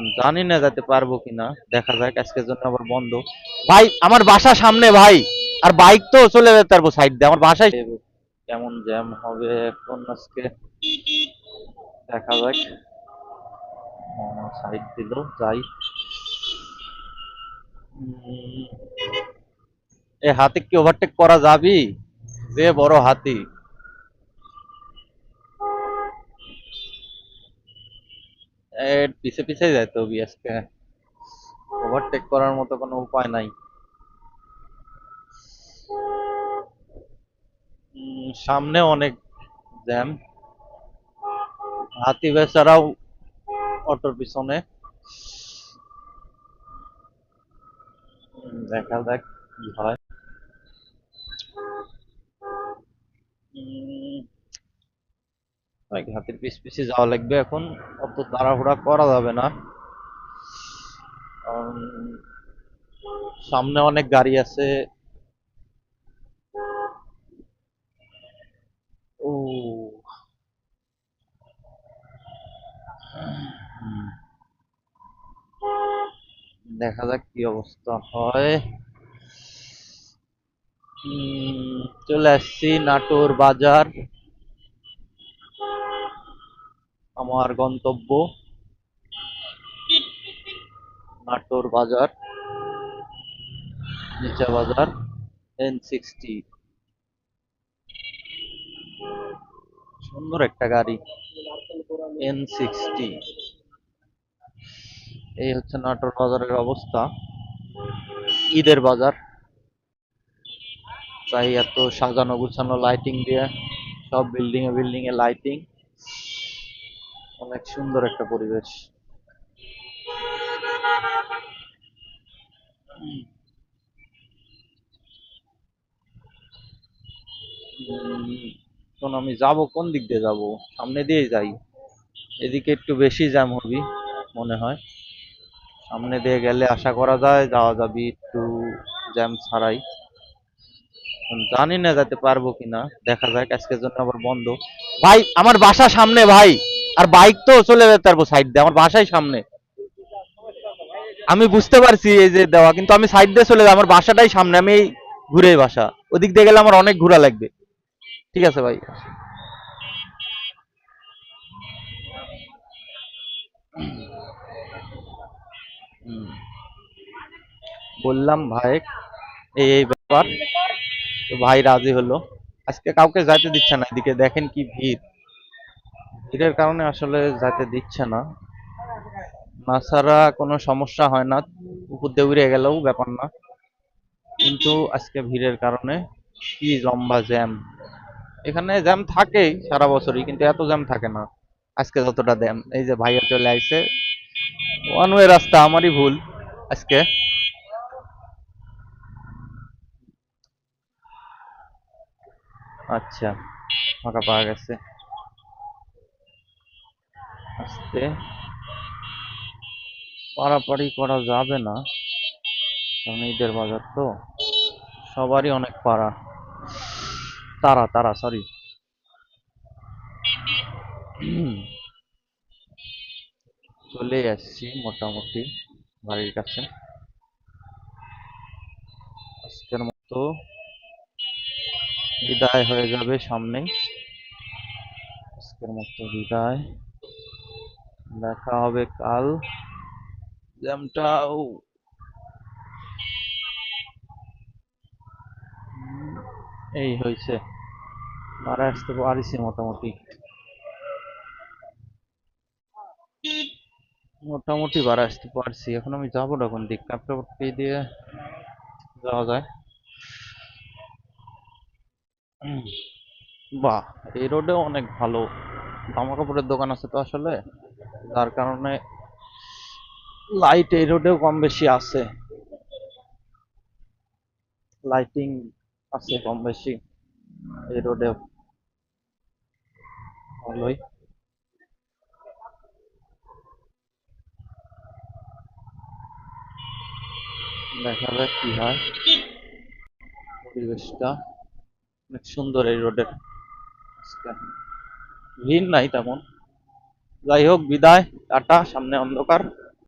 জানি না যেতে পারব কিনা। দেখা যাক, আজকের জন্য আবার বন্ধ। ভাই, আমার বাসা সামনে ভাই। আর বাইক তো চলে যেতে পারব সাইড দিয়ে। আমার বাসায় কেমন জ্যাম হবে এখন আজকে? দেখা যাক। সাইড দিল, যাই। এ হাতি কি ওভারটেক করা যাবি? যে বড় হাতি। পিছে পিছে যাইতে হবে আজকে ওভারটেক করার মতো কোনো উপায় নাই। সামনে অনেক জ্যাম। হাতি বেচারাও অটোর পিছনে। দেখা যাক কি হয়। ভাই, হাতির পিছ পিছে যাওয়া লাগবে এখন অত তাড়াহুড়া করা যাবে না। সামনে অনেক গাড়ি আছে। ও দেখা যাক কি অবস্থা হয়। চলে আসছি নাটোর বাজার। আমার গন্তব্য নাটোর বাজার, নিচা বাজার এন সিক্সটি সুন্দর একটা গাড়ি এন সিক্সটি এই হচ্ছে নাটোর বাজারের অবস্থা। ঈদের বাজার। তাই এত সাজানো গুছানো লাইটিং দিয়ে, সব বিল্ডিং এ বিল্ডিং এ লাইটিং অনেক সুন্দর একটা পরিবেশ। এখন আমি যাব কোন দিক দিয়ে যাব? সামনে দিয়ে যাই। এদিকে একটু বেশি জ্যাম হবে, মনে হয়। সামনে দিয়ে গেলে আশা করা যায় যাওয়া যাবে একটু জ্যাম ছাড়াই। জানি না যেতে পারব কিনা, দেখা যাক, আজকের জন্য আবার বন্ধ। ভাই, আমার বাসা সামনে, ভাই! আর বাইক তো চলে যেতে পারব সাইড দিয়ে, আমার বাসাই সামনে। আমি বুঝতে পারছি এই যে দেওয়া, কিন্তু আমি সাইড দিয়ে চলে যাই, আমার বাসাটাই সামনে, আমি ঘুরে বাসা। ওদিক দিয়ে গেলে আমার অনেক ঘোরা লাগবে। ঠিক আছে ভাই। বললাম ভাই, এই এই ব্যাপার। তো ভাই রাজি হলো। আজকে কাউকে যাইতে দিচ্ছে না, এদিকে দেখেন কি ভিড়। ভিড়ের কারণে আসলে যাইতে দিচ্ছে না। না ছাড়া কোনো সমস্যা হয় না, উপর দিয়ে উড়ে গেলেও ব্যাপার না। কিন্তু আজকে ভিড়ের কারণে কি লম্বা জ্যাম। এখানে জ্যাম থাকেই সারা বছরই, কিন্তু এত জ্যাম থাকে না। আজকে যতটা জ্যাম, এই যে ভাইয়া চলে আইছে। ওয়ান ওয়ে রাস্তা, আমারই ভুল আজকে। আচ্ছা ফাঁকা পাওয়া গেছে। আস্তে। পারাপারি করা যাবে না, কারণ ঈদের বাজার তো। সবারই অনেক পাড়া। তারা তারা সরি চলে আসছি মোটামুটি বাড়ির কাছে। আজকের মতো বিদায় হয়ে যাবে সামনেই। আজকের মতো বিদায়। দেখা হবে কাল। জ্যামটা ও। এই হয়েছে মারা আসতে পারিছি মোটামুটি। মোটামুটি বাড়া আসতে পারছি। এখন আমি যাব না কোন দিক? কাপড় দিয়ে যাওয়া যায়। বাহ এই রোডেও অনেক ভালো। জামা কাপড়ের দোকান আছে তো আসলে? যার কারণে লাইট এই রোডেও কম বেশি আছে। লাইটিং আছে কম বেশি এই রোডেও। ভালোই। দেখা যাক কি হয়। পরিবেশটা অনেক সুন্দর এই রোডের। ভিড় নাই তেমন। যাই হোক বিদায় টাটা সামনে অন্ধকার।